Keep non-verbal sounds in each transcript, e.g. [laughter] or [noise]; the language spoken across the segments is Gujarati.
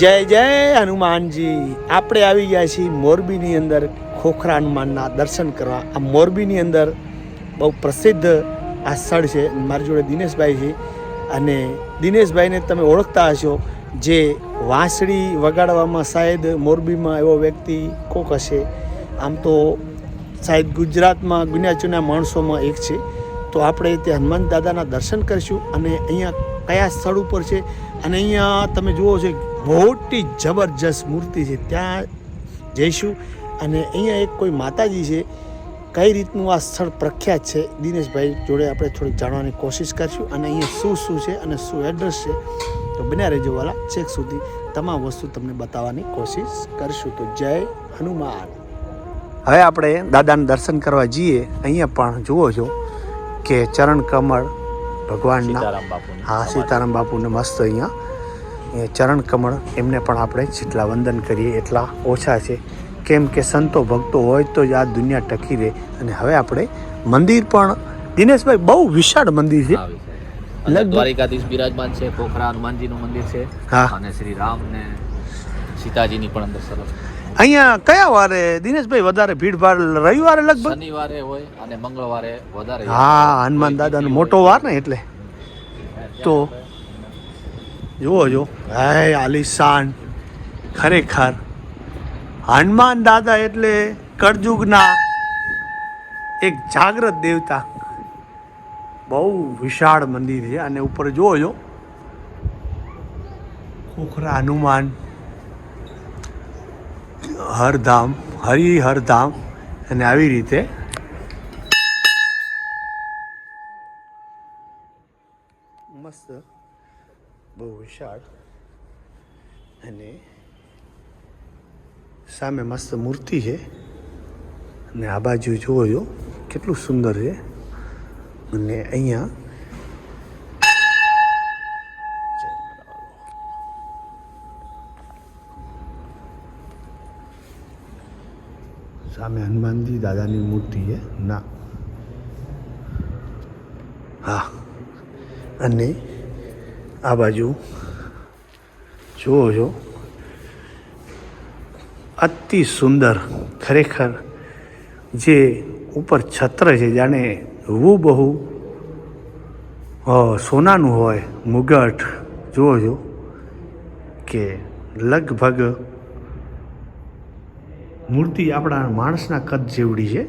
જય જય હનુમાનજી. આપણે આવી ગયા છીએ મોરબીની અંદર ખોખરા હનુમાનના દર્શન કરવા. આ મોરબીની અંદર બહુ પ્રસિદ્ધ આ સ્થળ છે. મારી જોડે દિનેશભાઈ છે અને દિનેશભાઈને તમે ઓળખતા હશો જે વાંસળી વગાડવામાં શાયદ મોરબીમાં એવો વ્યક્તિ કોક હશે. આમ તો શાયદ ગુજરાતમાં ગુન્યા માણસોમાં એક છે. તો આપણે તે હનુમાન દાદાના દર્શન કરીશું અને અહીંયા કયા સ્થળ ઉપર છે? અને અહીંયા તમે જુઓ છો મોટી જબરજસ્ત મૂર્તિ છે. ત્યાં જઈશું અને અહીંયા એક કોઈ માતાજી છે. કઈ રીતનું આ સ્થળ પ્રખ્યાત છે દિનેશભાઈ જોડે આપણે થોડીક જાણવાની કોશિશ કરીશું અને અહીંયા શું શું છે અને શું એડ્રેસ છે. તો બન્યા રહેજો વાલા છેક સુધી તમામ વસ્તુ તમને બતાવવાની કોશિશ કરશું. તો જય હનુમાન. હવે આપણે દાદાના દર્શન કરવા જઈએ. અહીંયા પણ જુઓ છો કે ચરણ કમળ ભગવાનના સીતારામ હા સીતારામ બાપુને મસ્ત અહીંયા ચરણ કમળ એમને પણ આપણે જેટલા વંદન કરીએ એટલા ઓછા છે. કેમ કે સંતો ભક્તો હોય તો જ આ દુનિયા ટકી રહે. અને હવે આપણે મંદિર પણ દિનેશભાઈ બહુ વિશાળ મંદિર છે. દ્વારિકાધીશ બિરાજમાન છે પોખરા હનુમાનજીનું મંદિર છે. અને શ્રી રામ ને સીતાજીની પણ અંદર સરસ. અહીંયા કયા વારે દિનેશભાઈ વધારે ભીડ ભાડ રવિવારે લગભગ? શનિવારે હોય અને મંગળવારે વધારે. હા હનુમાન દાદાનો મોટો વાર ને એટલે. તો જુઓ જો હૈ, આલિશાન. ખરેખર. હનુમાન દાદા એટલે કળજુગના એક જાગ્રત દેવતા. બહુ વિશાળ મંદિર છે અને ઉપર જુઓ જો ખોખરા હનુમાન. હરધામ હરિહરધામ અને આવી રીતે મસ્ત બહુ વિશાળ અને સામે મસ્ત મૂર્તિ છે. અને આ બાજુ જુઓ જો, કેટલું સુંદર છે. અને અહીંયા સામે હનુમાનજી દાદાની મૂર્તિ છે. ના. હા. અને આ બાજુ. જુઓ છો અતિ સુંદર, ખરેખર જે ઉપર છત્ર છે, જાણે બહુ સોનાનું હોય, મુગટ. જુઓ છો કે લગભગ મૂર્તિ આપણા માણસના કદ જેવડી છે.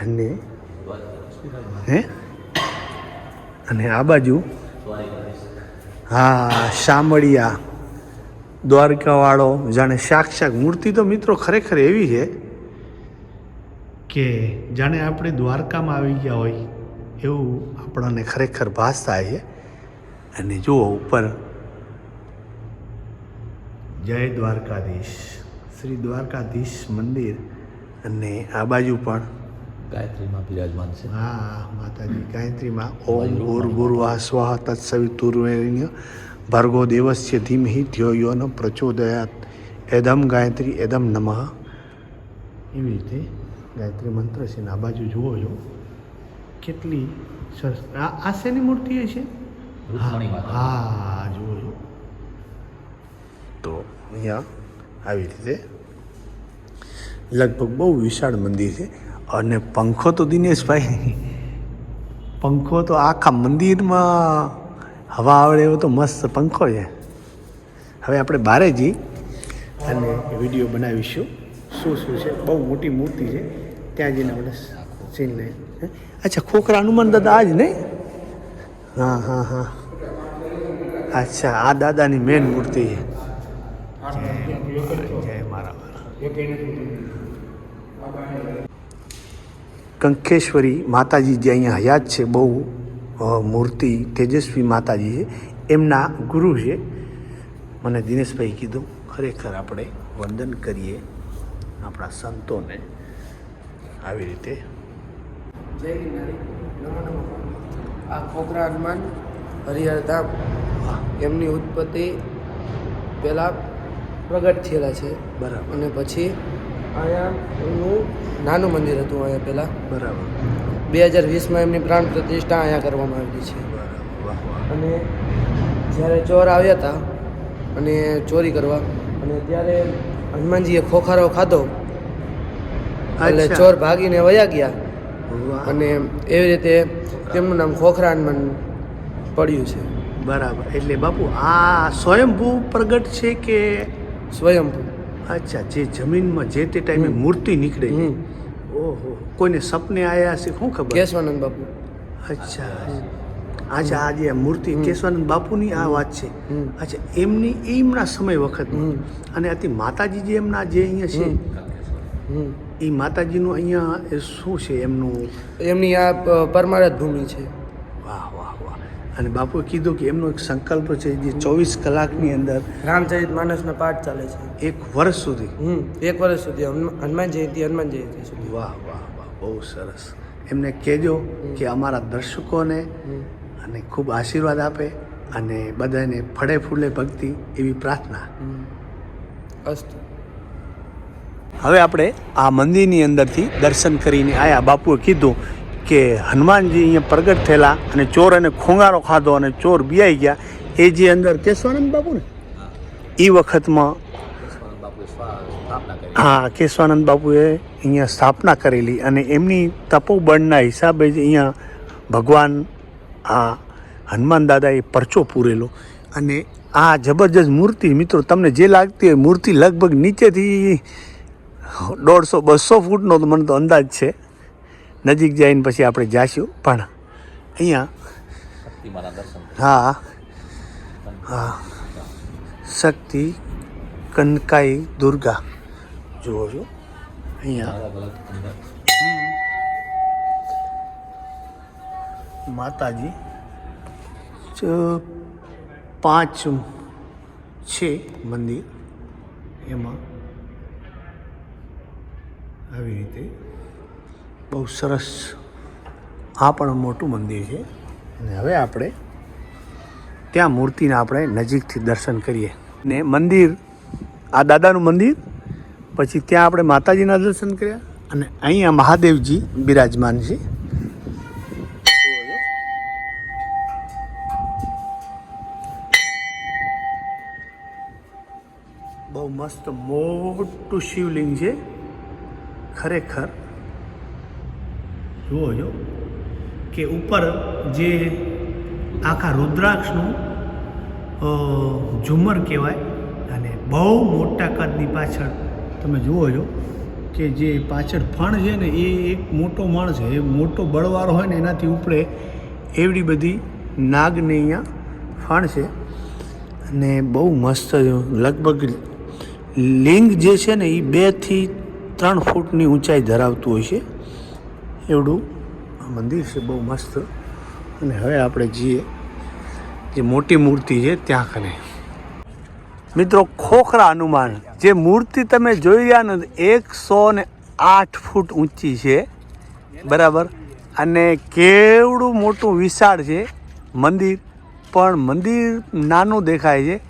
અને હે? અને આ બાજુ હા, શામળિયા, દ્વારકાવાળો, જાણે સાક્ષાત મૂર્તિ તો મિત્રો ખરેખર એવી છે કે જાણે આપણે દ્વારકામાં આવી ગયા હોય એવું આપણને ખરેખર ભાસ થાય છે અને જુઓ ઉપર, જય દ્વારકાધીશ, શ્રી દ્વારકાધીશ મંદિર અને આ બાજુ પણ ગાયત્રીમાં બિરાજમાન છે. હા માતાજી ગાયત્રીમાં ઓમ ભૂર્ભુર્વા સ્વાહ તત્સવિતુર્વેણ્ય ભર્ગો દેવસ્ય ધીમહિ ધ્યો યો ન પ્રચોદયાત. એદમ ગાયત્રી એદમ નમઃ. એવી રીતે ગાયત્રી મંત્ર છે ને આ બાજુ જુઓ છો કેટલી સરસ. આ શેની મૂર્તિ છે? હા જુઓ છો તો અહીંયા આવી રીતે લગભગ બહુ વિશાળ મંદિર છે. અને પંખો તો દિનેશભાઈ. પંખો તો આખા મંદિરમાં હવા આવડે એવો તો મસ્ત પંખો છે. હવે આપણે બારે જઈ અને વીડિયો બનાવીશું. શું શું છે? બહુ મોટી મૂર્તિ છે. ત્યાં જઈને આપણે સીન લઈએ. અચ્છા, ખોખરા હનુમાન દાદા જ નહીં? હા હા હા. અચ્છા, આ દાદાની મેન મૂર્તિ છે. જય મારા કંકેશ્વરી માતાજી જે અહીંયા હયાત છે બહુ મૂર્તિ તેજસ્વી માતાજી છે એમના ગુરુ છે. મને દિનેશભાઈ કીધું ખરેખર આપણે વંદન કરીએ આપણા સંતોને. આવી રીતે. જય આ ખોખરા હનુમાન હરિહર એમની ઉત્પત્તિ પહેલાં પ્રગટ થયેલા છે. બરાબર. અને પછી અહીંયા એમનું નાનું મંદિર હતું અહીંયા પહેલાં. બરાબર. બે હજાર વીસમાં એમની પ્રાણ પ્રતિષ્ઠા અહીંયા કરવામાં આવેલી છે. અને જ્યારે ચોર આવ્યા હતા અને ચોરી કરવા અને ત્યારે હનુમાનજીએ ખોખારો ખાધો એટલે ચોર ભાગીને વયા ગયા. અને એવી રીતે તેમનું નામ ખોખરા હનુમાન પડ્યું છે. બરાબર. એટલે બાપુ આ સ્વયંભૂ પ્રગટ છે કે સ્વયંભૂ. અચ્છા જે જમીનમાં જે તે ટાઈમે મૂર્તિ નીકળે હમ. ઓહો કોઈને સપને આયા છે શું ખબર? કેશવાનંદ બાપુ. અચ્છા. આજે આ જે મૂર્તિ કેશવાનંદ બાપુની આ વાત છે. અચ્છા એમની એમના સમય વખત હમ. અને અતિ માતાજી જે એમના જે અહીંયા છે. એ માતાજીનું અહીંયા શું છે એમનું? એમની આ પ- ભૂમિ છે. અને બાપુએ કીધું કે એમનો એક સંકલ્પ છે જે ચોવીસ કલાકની અંદર રામચરિત માનસનો પાઠ ચાલે છે. એક વર્ષ સુધી. હમ એક વર્ષ સુધી. હનુમાન જયંતિ હનુમાન જયંતિ સુધી. વાહ વાહ વાહ બહુ સરસ. એમને કહેજો કે અમારા દર્શકોને અને ખૂબ આશીર્વાદ આપે અને બધાને ફળે ફૂલે ભક્તિ એવી પ્રાર્થના. અસ્તુ. હવે આપણે આ મંદિરની અંદરથી દર્શન કરીને આયા. બાપુએ કીધું કે હનુમાનજી અહીંયા પ્રગટ થયેલા અને ચોર અને ખોંગારો ખાધો અને ચોર બિયાઈ ગયા એ જે અંદર કેશવાનંદ બાપુ ને? એ વખતમાં હા કેશવાનંદ બાપુએ અહીંયા સ્થાપના કરેલી અને એમની તપોબળના હિસાબે જ અહીંયા ભગવાન આ હનુમાન દાદાએ પરચો પૂરેલો. અને આ જબરજસ્ત મૂર્તિ મિત્રો તમને જે લાગતી હોય મૂર્તિ લગભગ નીચેથી દોઢસો બસો ફૂટનો તો મને તો અંદાજ છે. નજીક જઈને પછી આપણે જાશું. પણ અહીંયા હા. હા. શક્તિ કનકાઈ દુર્ગા. જુઓ છો અહીંયા. માતાજી. ચ- પાંચ છે મંદિર. એમાં આવી રીતે બહુ સરસ. આ પણ મોટું મંદિર છે. અને હવે આપણે ત્યાં મૂર્તિને આપણે નજીકથી દર્શન કરીએ. ને મંદિર, આ દાદાનું મંદિર, પછી ત્યાં આપણે માતાજીના દર્શન કર્યા. અને અહીંયા મહાદેવજી બિરાજમાન છે. બહુ મસ્ત મોટું શિવલિંગ છે. ખરેખર જુઓ જો, કે ઉપર જે આખા રુદ્રાક્ષનું ઝુમર કહેવાય, અને બહુ મોટા કદની પાછળ, તમે જુઓ છો કે જે પાછળ ફણ છે ને, એ એક મોટો મણ છે. એ મોટો બળવાળો હોય ને, એનાથી ઉપરે એવડી બધી નાગને અહીંયા ફણ છે. અને બહુ મસ્ત લગભગ લિંગ જે છે ને, એ બેથી ત્રણ ફૂટની ઊંચાઈ ધરાવતું હોય છે. એવડું મંદિર છે બહુ મસ્ત. અને હવે આપણે જઈએ. જે મોટી મૂર્તિ છે ત્યાં કને મિત્રો, ખોખરા હનુમાન. જે મૂર્તિ તમે જોઈ રહ્યા ને, એકસો ને આઠ ફૂટ ઊંચી છે. બરાબર? અને કેવડું મોટું વિશાળ છે મંદિર. પણ મંદિર નાનું દેખાય છે.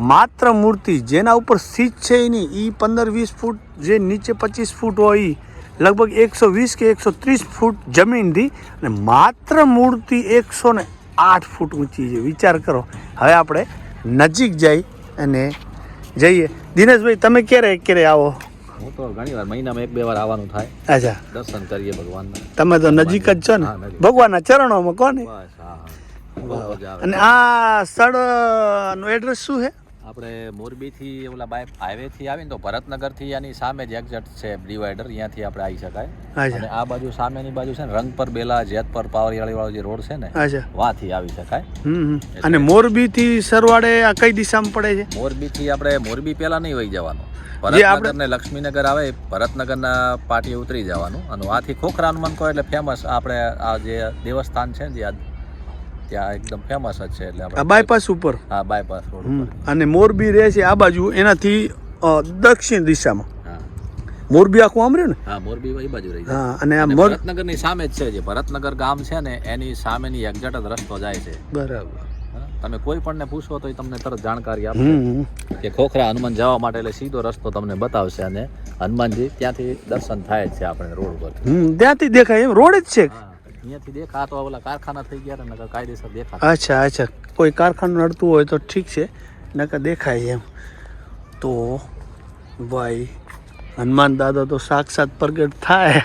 માત્ર મૂર્તિ, જેના ઉપર સીટ છે એની એ પંદર વીસ ફૂટ, જે નીચે પચીસ ફૂટ હોય ઈ લગભગ એકસો વીસ કે એકસો ત્રીસ ફૂટ જમીનથી અને માત્ર મૂર્તિ એકસો ને આઠ ફૂટ ઊંચી છે. વિચાર કરો. હવે આપણે નજીક જઈ અને જઈએ. દિનેશભાઈ તમે ક્યારે ક્યારે આવો? હું તો ઘણી વાર મહિનામાં એક બે વાર આવવાનું થાય. અચ્છા. દર્શન કરીએ ભગવાનના. તમે તો નજીક જ છો ને? ભગવાનના ચરણોમાં કોને? અને આ સ્થળનું એડ્રેસ શું છે? આપણે મોરબીથી ઓલા બાય હાઈવેથી આવીને તો ભરતનગરથી આની સામે જ એક્ઝેક્ટ છે ડિવાઈડર અહીંયાથી આપણે આવી શકાય. અને આ બાજુ સામેની બાજુ છે ને રંગપર બેલા જેતપર પાવરિયાળી વાળો જે રોડ છે ને વાથી આવી શકાય. અને મોરબીથી સરવાળે આ કઈ દિશામાં પડે છે? મોરબીથી આપણે મોરબી પહેલા નહીં વહી જવાનું. ભરતનગર ને લક્ષ્મીનગર આવે ભરતનગરના પાટીએ ઉતરી જવાનું. અને આથી ખોખરા હનુમાન કહો એટલે ફેમસ આપણે આ જે દેવસ્થાન છે ને જે આ ત્યાં એકદમ ફેમસ જ છે એટલે આ બાયપાસ ઉપર? હા બાયપાસ રોડ ઉપર. અને મોરબી રહે છે આ બાજુ એનાથી દક્ષિણ દિશામાં. મોરબી આખું આમ રહ્યું ને? હા મોરબી એ બાજુ રહી હા અને આ ભરતનગરની સામે જ છે જે. ભરતનગર ગામ છે ને એની સામેની એક્ઝેટ જ રસ્તો જાય છે. બરાબર. તમે કોઈ પણ ને પૂછો તો એ તમને તરત જાણકારી આપશે. કે ખોખરા હનુમાન જવા માટે એટલે સીધો રસ્તો તમને બતાવશે અને હનુમાનજી ત્યાંથી દર્શન થાય જ છે આપણે રોડ પર ત્યાંથી દેખાય એમ. રોડ જ છે. અહીંયાથી દેખા તો ઓલા કારખાના થઈ ગયા નકર કાયદેસર દેખા અચ્છા અચ્છા. કોઈ કારખાનું નડતું હોય તો ઠીક છે નકર દેખાય એમ. તો ભાઈ હનુમાન દાદા તો સાક્ષાત પ્રગટ થાય.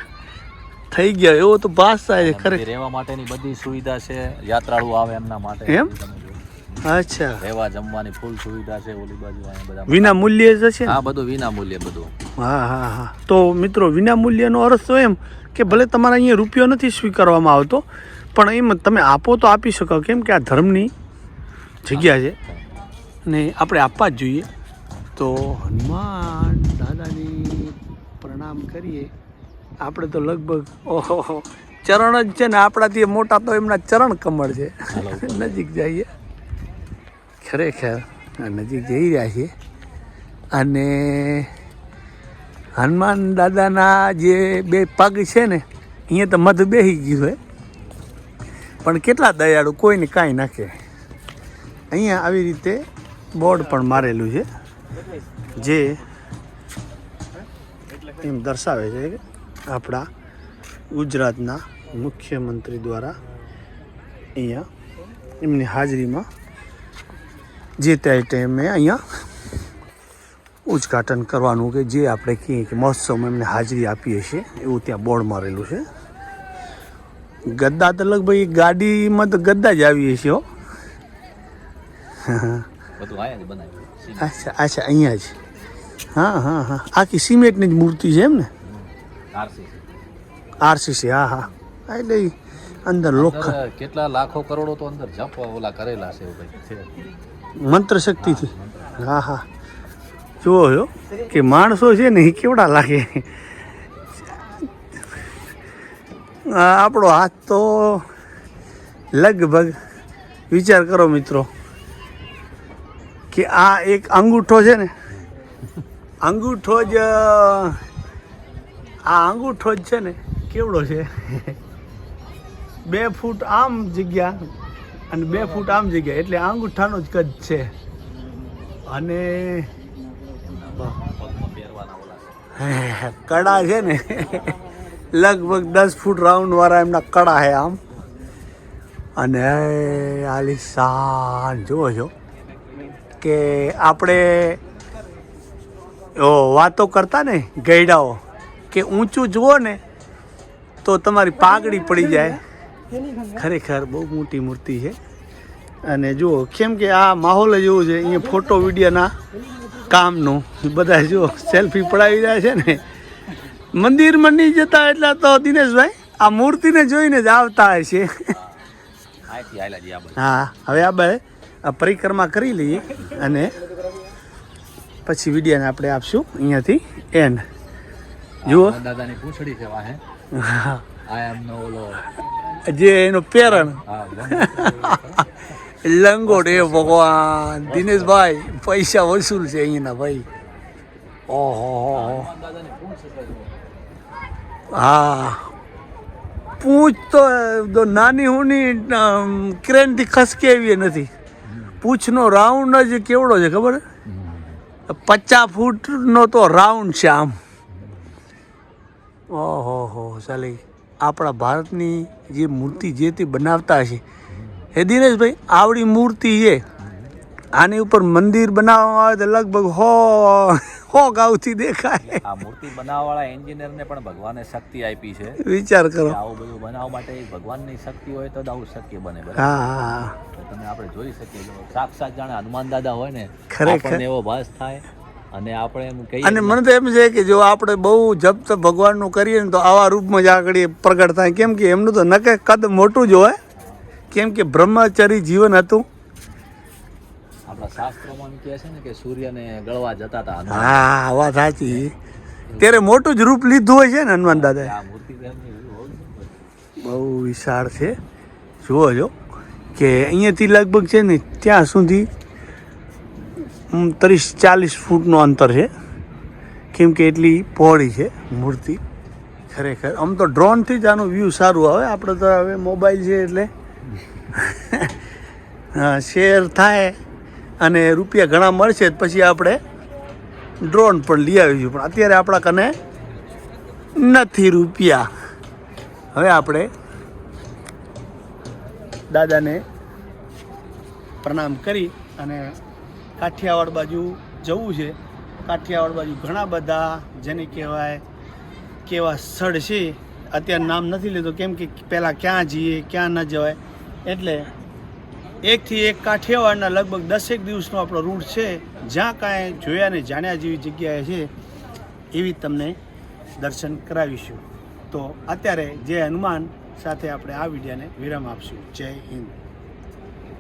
થઈ ગયા એવો તો ભાસ થાય છે ખરે રહેવા માટેની બધી સુવિધા છે યાત્રાળુ આવે એમના માટે. એમ? અચ્છા. રહેવા જમવાની ફૂલ સુવિધા છે ઓલી બાજુ અહીંયા બધા વિના મૂલ્યે જ છે? હા બધું વિના મૂલ્યે બધું. હા હા હા. તો મિત્રો વિના મૂલ્યનો અર્થ તો એમ. કે ભલે તમારા અહીંયા રૂપિયો નથી સ્વીકારવામાં આવતો પણ એમ તમે આપો તો આપી શકો. કેમ કે આ ધર્મની જગ્યા છે. અને આપણે આપવા જ જોઈએ. તો હનુમાન દાદાની પ્રણામ કરીએ. આપણે તો લગભગ ઓહો ચરણ જ છે ને આપણાથી મોટા તો એમના ચરણ કમળ છે. [laughs] નજીક જઈએ. ખરેખર નજીક જઈ રહ્યા છીએ. અને હનુમાન દાદાના જે બે પગ છે ને, અહીંયા તો મધ બેસી ગયું હોય પણ કેટલા દયાળુ, કોઈને કાંઈ નાખે અહીંયા આવી રીતે બોર્ડ પણ મારેલું છે. જે એમ દર્શાવે છે કે આપણા ગુજરાતના મુખ્યમંત્રી દ્વારા અહીંયા એમની હાજરીમાં જે તે ટાઈમે અહીંયા ઉદ્ઘાટન કરવાનું કે જે આપણે કહીએ કે મહોત્સવમાં એમને હાજરી આપીએ છીએ એવું ત્યાં બોર્ડ મારેલું છે. ગદ્દા તો લગભગ ગાડીમાં તો ગદ્દા જ આવીએ છીએ અચ્છા અચ્છા અહીંયા જ. હા હા હા. આખી સિમેન્ટની જ મૂર્તિ છે એમ ને? આરસીસી હા હા. એટલે અંદર લોખંડ. કેટલા લાખો કરોડો તો અંદર જપ ઓલા કરેલા છે મંત્ર શક્તિથી હા હા. જુઓ છો કે માણસો છે ને એ કેવડા લાગે? આપણો હાથ તો લગભગ વિચાર કરો મિત્રો કે આ એક અંગૂઠો છે ને, અંગૂઠો જ, આ અંગૂઠો જ છે ને કેવડો છે? બે ફૂટ આમ જગ્યા અને બે ફૂટ આમ જગ્યા એટલે અંગૂઠાનો જ કદ છે. અને કડા છે ને. લગભગ દસ ફૂટ રાઉન્ડ વાળા એમના કડા છે આમ. અને આલિશાન જુઓ છો કે આપણે, ઓ, વાતો કરતા ને ગયડાઓ કે ઊંચું જુઓ ને, તો તમારી પાઘડી પડી જાય. ખરેખર બહુ મોટી મૂર્તિ છે. અને જુઓ, કેમ કે આ માહોલ જ એવું છે, અહીંયા ફોટો વિડીયોના કામનું. બધા જો સેલ્ફી પડાવી રહ્યા છે ને મંદિરમાં નહીં જતા એટલે તો દિનેશભાઈ આ મૂર્તિને જોઈને જ આવતા હશે. બાજુ. હા હવે આ બે પરિક્રમા કરી લઈએ અને પછી વિડીયોને આપણે આપશું અહીંયાથી એન્ડ જુઓ. દાદાની પૂંછડી છે વાહે. હા. આ એમનો ઓલો જે એનો પેરણ. લંગોટ એ ભગવાન. દિનેશભાઈ પૈસા વસૂલ છે અહીંના ભાઈ. ઓહો. હા પૂંછ તો નાની હુની ક્રેનથી ખસકે એવી નથી. પૂંછનો રાઉન્ડ જ કેવડો છે ખબર? પચાસ ફૂટનો તો રાઉન્ડ છે આમ. ઓહો હો ચાલી. આપણા ભારતની જે મૂર્તિ જે તે બનાવતા છે હે દિનેશભાઈ આવડી મૂર્તિ છે. આની ઉપર મંદિર બનાવવામાં આવે તો લગભગ હો હો ગાઉથી દેખાય. આ મૂર્તિ બનાવવાવાળા એન્જિનિયરને પણ ભગવાને શક્તિ આપી છે. વિચાર કરો. આવું બધું બનાવવા માટે ભગવાનની શક્તિ હોય તો આવું શક્ય બને હા તમે આપણે જોઈ શકીએ સાક્ષાત જાણે હનુમાન દાદા હોય ને ખરેખર. એવો ભાસ થાય અને આપણે એમ કહીએ અને મને તો એમ છે કે જો આપણે બહુ જપ ભગવાનનું કરીએ ને તો આવા રૂપમાં જ આગળ પ્રગટ થાય. કેમ કે એમનું તો નકે કદ મોટું જ હોય. કેમ કે બ્રહ્મચરી જીવન હતું. આપણા શાસ્ત્રોમાં કહે છે ને કે સૂર્યને ગળવા જતા હતા હા વાત સાચી. ત્યારે મોટું જ રૂપ લીધું હોય છે ને હનુમાન દાદા. બહુ વિશાળ છે. જુઓ જો કે અહીંયાથી લગભગ છે ને ત્યાં સુધી ત્રીસ ચાલીસ ફૂટનું અંતર છે. કેમ કે એટલી પહોળી છે મૂર્તિ. ખરેખર. આમ તો ડ્રોનથી જ આનું વ્યૂ સારું આવે. આપણે તો હવે મોબાઈલ છે એટલે [laughs] શેર થાય અને રૂપિયા ઘણા મળશે પછી આપણે ડ્રોન પણ લઈ આવીશું. પણ અત્યારે આપણા કને નથી રૂપિયા. હવે આપણે દાદાને પ્રણામ કરી અને કાઠિયાવાડ બાજુ જવું છે. કાઠિયાવાડ બાજુ ઘણા બધા જેને કહેવાય કેવા સ્થળ છે. અત્યારે નામ નથી લીધો. કેમ કે પહેલાં ક્યાં જઈએ, ક્યાં ન જવાય. એટલે એકથી એક કાઠિયાવાડના લગભગ દસેક દિવસનો આપણો રૂટ છે. જ્યાં કાંઈ જોયા ને જાણ્યા જેવી જગ્યાએ છે, એવી તમને દર્શન કરાવીશું. તો અત્યારે જે હનુમાન, સાથે આપણે આ વિડીયાને વિરામ આપશું. જય હિન્દ.